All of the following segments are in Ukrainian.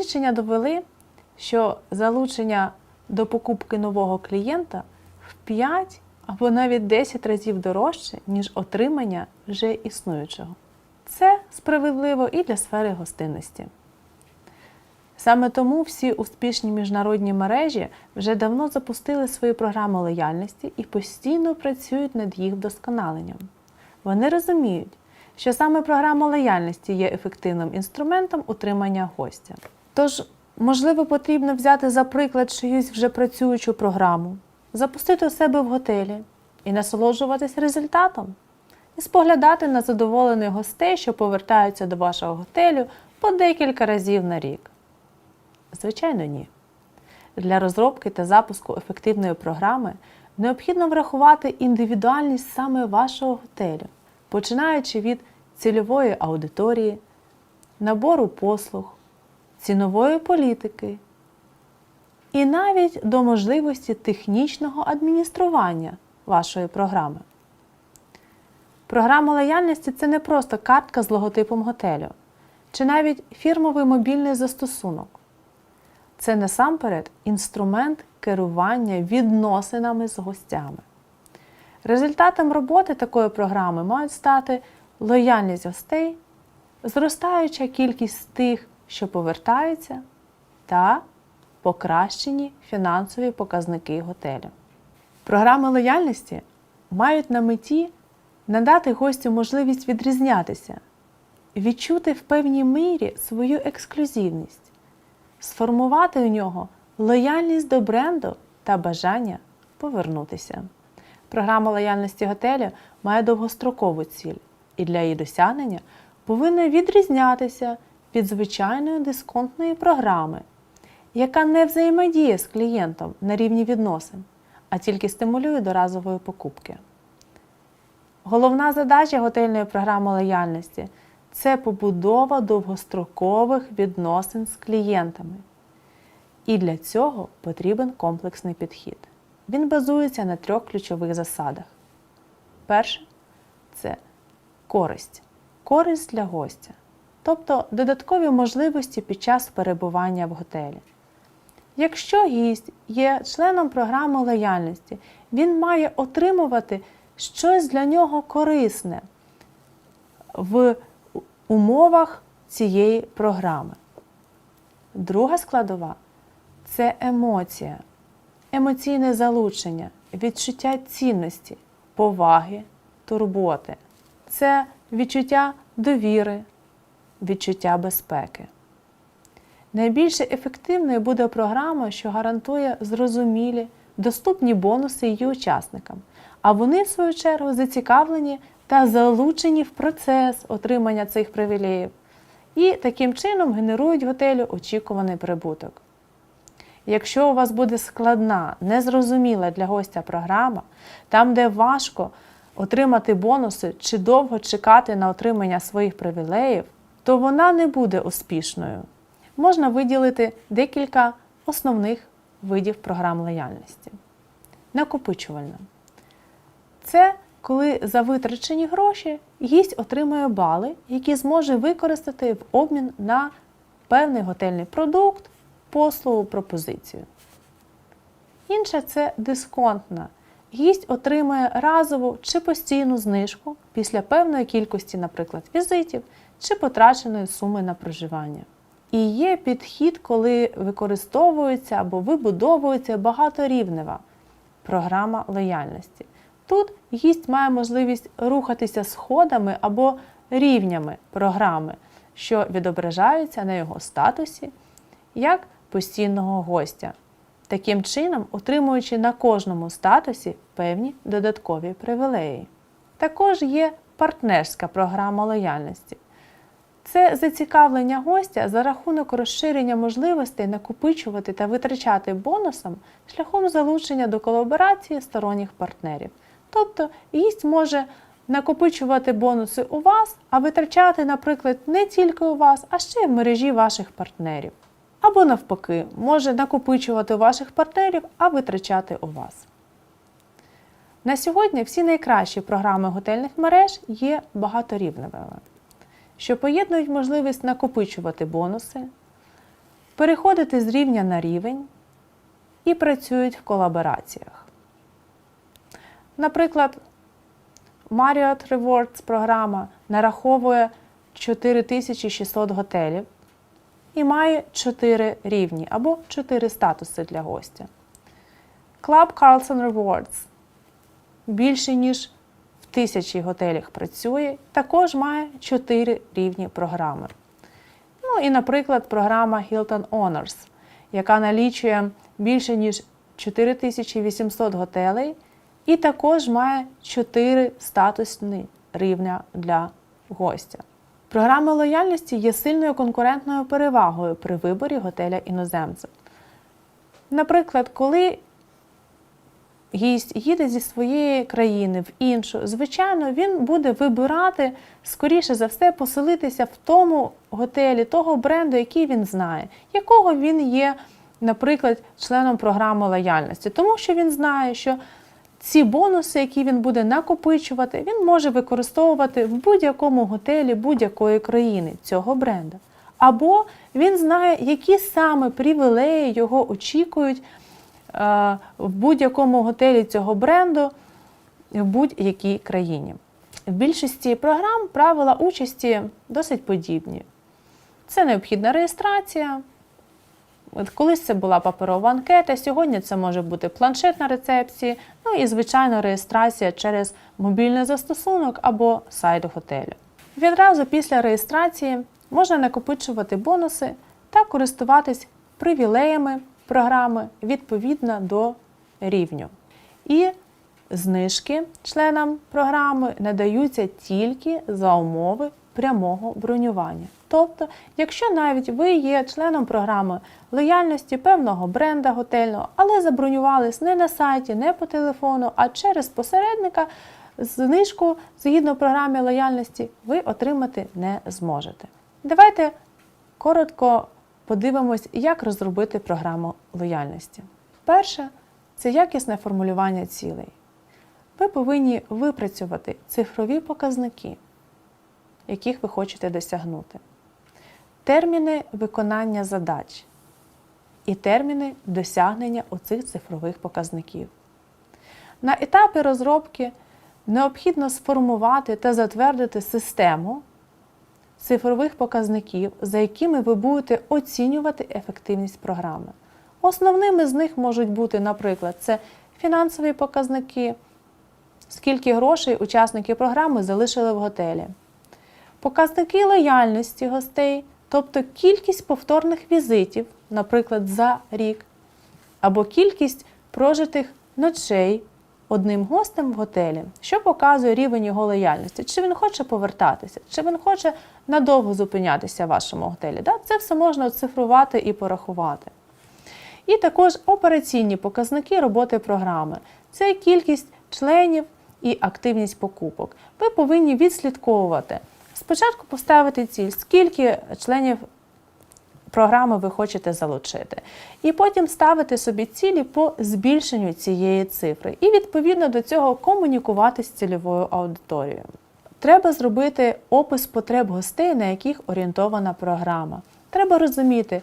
Дослідження довели, що залучення до покупки нового клієнта в 5 або навіть 10 разів дорожче, ніж отримання вже існуючого. Це справедливо і для сфери гостинності. Саме тому всі успішні міжнародні мережі вже давно запустили свої програми лояльності і постійно працюють над їх вдосконаленням. Вони розуміють, що саме програма лояльності є ефективним інструментом утримання гостя. Тож, можливо, потрібно взяти за приклад чиюсь вже працюючу програму, запустити у себе в готелі і насолоджуватись результатом, і споглядати на задоволених гостей, що повертаються до вашого готелю по декілька разів на рік. Звичайно, ні. Для розробки та запуску ефективної програми необхідно врахувати індивідуальність саме вашого готелю, починаючи від цільової аудиторії, набору послуг, цінової політики і навіть до можливості технічного адміністрування вашої програми. Програма лояльності це не просто картка з логотипом готелю, чи навіть фірмовий мобільний застосунок. Це насамперед інструмент керування відносинами з гостями. Результатом роботи такої програми мають стати лояльність гостей, зростаюча кількість тих, що повертаються, та покращені фінансові показники готелю. Програми лояльності мають на меті надати гостю можливість відрізнятися, відчути в певній мірі свою ексклюзивність сформувати у нього лояльність до бренду та бажання повернутися. Програма лояльності готелю має довгострокову ціль і для її досягнення повинна відрізнятися від звичайної дисконтної програми, яка не взаємодіє з клієнтом на рівні відносин, а тільки стимулює до разової покупки. Головна задача готельної програми лояльності це побудова довгострокових відносин з клієнтами. І для цього потрібен комплексний підхід. Він базується на трьох ключових засадах. Перше це користь. Користь для гостя, тобто додаткові можливості під час перебування в готелі. Якщо гість є членом програми лояльності, він має отримувати щось для нього корисне в умовах цієї програми. Друга складова це емоція, емоційне залучення, відчуття цінності, поваги, турботи. Це відчуття довіри, відчуття безпеки. Найбільш ефективною буде програма, що гарантує зрозумілі, доступні бонуси її учасникам, а вони, в свою чергу, зацікавлені та залучені в процес отримання цих привілеїв і таким чином генерують готелю очікуваний прибуток. Якщо у вас буде складна, незрозуміла для гостя програма, там, де важко отримати бонуси чи довго чекати на отримання своїх привілеїв, то вона не буде успішною. Можна виділити декілька основних видів програм лояльності. Накопичувальна. Це коли за витрачені гроші гість отримує бали, які зможе використати в обмін на певний готельний продукт, послугу, пропозицію. Інша це дисконтна. Гість отримує разову чи постійну знижку після певної кількості, наприклад, візитів чи потраченої суми на проживання. І є підхід, коли використовується або вибудовується багаторівнева програма лояльності. Тут гість має можливість рухатися сходами або рівнями програми, що відображаються на його статусі як постійного гостя, таким чином отримуючи на кожному статусі певні додаткові привілеї. Також є партнерська програма лояльності. Це зацікавлення гостя за рахунок розширення можливостей накопичувати та витрачати бонусом шляхом залучення до колаборації сторонніх партнерів. Тобто гість може накопичувати бонуси у вас, а витрачати, наприклад, не тільки у вас, а ще й в мережі ваших партнерів. Або навпаки, може накопичувати у ваших партнерів, а витрачати у вас. На сьогодні всі найкращі програми готельних мереж є багаторівневими, що поєднують можливість накопичувати бонуси, переходити з рівня на рівень і працюють в колабораціях. Наприклад, Marriott Rewards програма нараховує 4600 готелів і має 4 рівні або 4 статуси для гостя. Club Carlson Rewards більше ніж тисячі готелях працює, також має 4 рівні програми. Ну і, наприклад, програма Hilton Honors, яка налічує більше ніж 4800 готелей і також має 4 статусні рівня для гостя. Програма лояльності є сильною конкурентною перевагою при виборі готеля іноземця. Наприклад, коли гість їде зі своєї країни в іншу, звичайно, він буде вибирати, скоріше за все, поселитися в тому готелі, того бренду, який він знає, якого він є, наприклад, членом програми лояльності, тому що він знає, що ці бонуси, які він буде накопичувати, він може використовувати в будь-якому готелі будь-якої країни цього бренда. Або він знає, які саме привілеї його очікують в будь-якому готелі цього бренду в будь-якій країні. В більшості програм правила участі досить подібні. Це необхідна реєстрація. От колись це була паперова анкета, сьогодні це може бути планшет на рецепції, ну і, звичайно, реєстрація через мобільний застосунок або сайт готелю. Відразу після реєстрації можна накопичувати бонуси та користуватись привілеями програми відповідно до рівню. І знижки членам програми надаються тільки за умови прямого бронювання. Тобто, якщо навіть ви є членом програми лояльності певного бренда готельного, але забронювались не на сайті, не по телефону, а через посередника, знижку згідно програми лояльності ви отримати не зможете. Давайте коротко подивимось, як розробити програму лояльності. Перше це якісне формулювання цілей. Ви повинні випрацювати цифрові показники, яких ви хочете досягнути, терміни виконання задач і терміни досягнення оцих цифрових показників. На етапі розробки необхідно сформувати та затвердити систему цифрових показників, за якими ви будете оцінювати ефективність програми. Основними з них можуть бути, наприклад, це фінансові показники, скільки грошей учасники програми залишили в готелі, показники лояльності гостей, тобто кількість повторних візитів, наприклад, за рік, або кількість прожитих ночей одним гостем в готелі, що показує рівень його лояльності, чи він хоче повертатися, чи він хоче надовго зупинятися в вашому готелі. Це все можна оцифрувати і порахувати. І також операційні показники роботи програми. Це кількість членів і активність покупок. Ви повинні відслідковувати. Спочатку поставити ціль, скільки членів програми ви хочете залучити. І потім ставити собі цілі по збільшенню цієї цифри. І відповідно до цього комунікувати з цільовою аудиторією. Треба зробити опис потреб гостей, на яких орієнтована програма. Треба розуміти,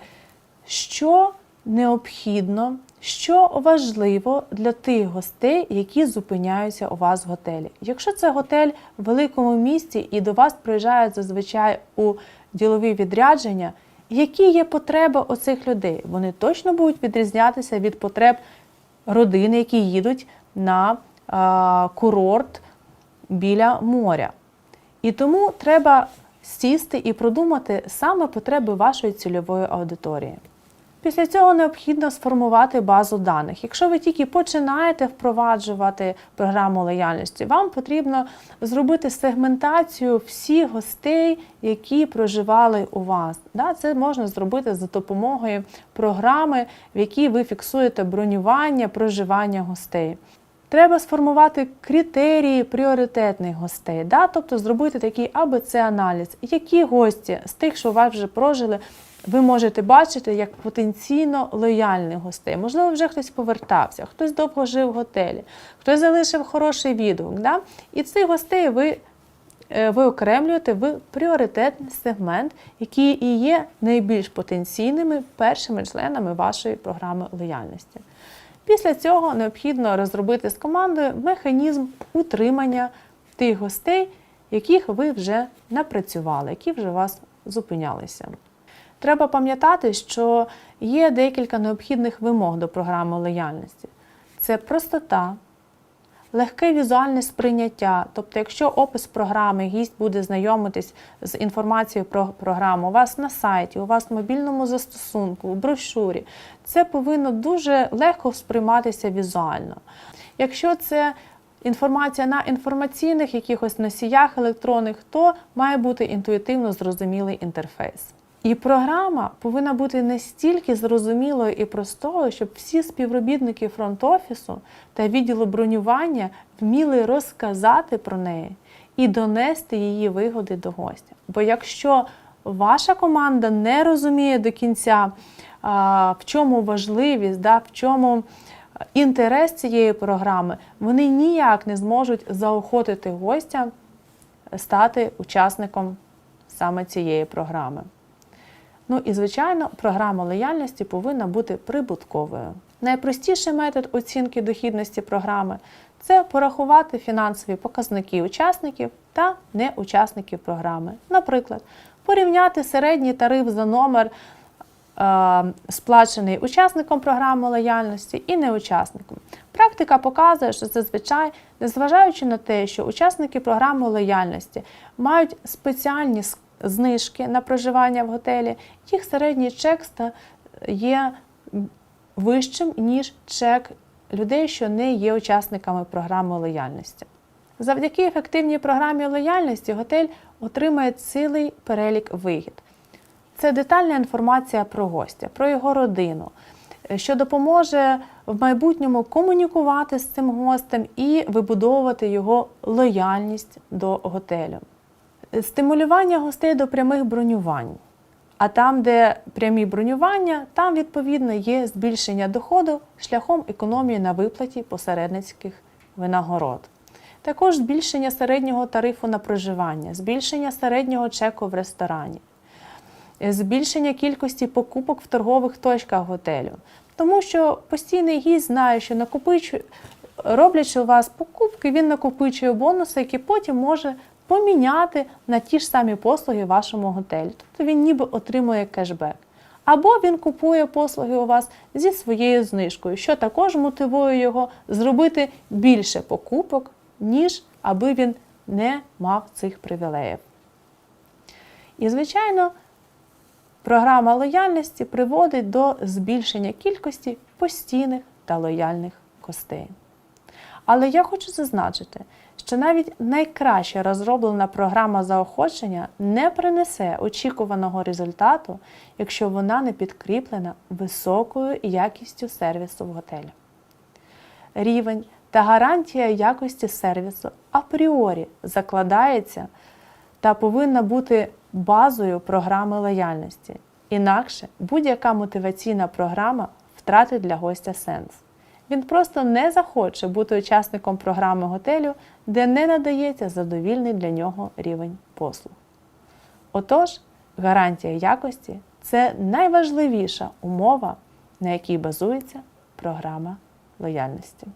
що необхідно, що важливо для тих гостей, які зупиняються у вас в готелі. Якщо це готель в великому місті і до вас приїжджають зазвичай у ділові відрядження, які є потреби оцих людей? Вони точно будуть відрізнятися від потреб родини, які їдуть на курорт біля моря. І тому треба сісти і продумати саме потреби вашої цільової аудиторії. Після цього необхідно сформувати базу даних. Якщо ви тільки починаєте впроваджувати програму лояльності, вам потрібно зробити сегментацію всіх гостей, які проживали у вас. Це можна зробити за допомогою програми, в якій ви фіксуєте бронювання, проживання гостей. Треба сформувати критерії пріоритетних гостей, да? тобто зробити такий АБЦ-аналіз, які гості з тих, що у вас вже прожили, ви можете бачити як потенційно лояльних гостей. Можливо, вже хтось повертався, хтось довго жив в готелі, хтось залишив хороший відгук. Да? І цих гостей ви е, окремлюєте в пріоритетний сегмент, які і є найбільш потенційними першими членами вашої програми лояльності. Після цього необхідно розробити з командою механізм утримання тих гостей, яких ви вже напрацювали, які вже у вас зупинялися. Треба пам'ятати, що є декілька необхідних вимог до програми лояльності. Це простота, легке візуальне сприйняття. Тобто, якщо опис програми, гість буде знайомитись з інформацією про програму у вас на сайті, у вас в мобільному застосунку, у брошурі, це повинно дуже легко сприйматися візуально. Якщо це інформація на інформаційних якихось носіях електронних, то має бути інтуїтивно зрозумілий інтерфейс. І програма повинна бути настільки зрозумілою і простою, щоб всі співробітники фронт-офісу та відділу бронювання вміли розказати про неї і донести її вигоди до гостя. Бо якщо ваша команда не розуміє до кінця, в чому важливість, в чому інтерес цієї програми, вони ніяк не зможуть заохотити гостя стати учасником саме цієї програми. Ну і, звичайно, програма лояльності повинна бути прибутковою. Найпростіший метод оцінки дохідності програми це порахувати фінансові показники учасників та неучасників програми. Наприклад, порівняти середній тариф за номер, е, сплачений учасником програми лояльності і неучасником. Практика показує, що зазвичай, незважаючи на те, що учасники програми лояльності мають спеціальні знижки на проживання в готелі, їх середній чек ста- є вищим, ніж чек людей, що не є учасниками програми лояльності. Завдяки ефективній програмі лояльності готель отримає цілий перелік вигід. Це детальна інформація про гостя, про його родину, що допоможе в майбутньому комунікувати з цим гостем і вибудовувати його лояльність до готелю. Стимулювання гостей до прямих бронювань. А там, де прямі бронювання, там відповідно є збільшення доходу шляхом економії на виплаті посередницьких винагород. Також збільшення середнього тарифу на проживання, збільшення середнього чеку в ресторані, збільшення кількості покупок в торгових точках готелю. Тому що постійний гість знає, що накопичує, роблячи у вас покупки, він накопичує бонуси, які потім може поміняти на ті ж самі послуги в вашому готелі. Тобто він ніби отримує кешбек. Або він купує послуги у вас зі своєю знижкою, що також мотивує його зробити більше покупок, ніж аби він не мав цих привілеїв. І, звичайно, програма лояльності приводить до збільшення кількості постійних та лояльних гостей. Але я хочу зазначити, що навіть найкраще розроблена програма заохочення не принесе очікуваного результату, якщо вона не підкріплена високою якістю сервісу в готелі. Рівень та гарантія якості сервісу апріорі закладається та повинна бути базою програми лояльності. Інакше будь-яка мотиваційна програма втратить для гостя сенс. Він просто не захоче бути учасником програми готелю, де не надається задовільний для нього рівень послуг. Отож, гарантія якості це найважливіша умова, на якій базується програма лояльності.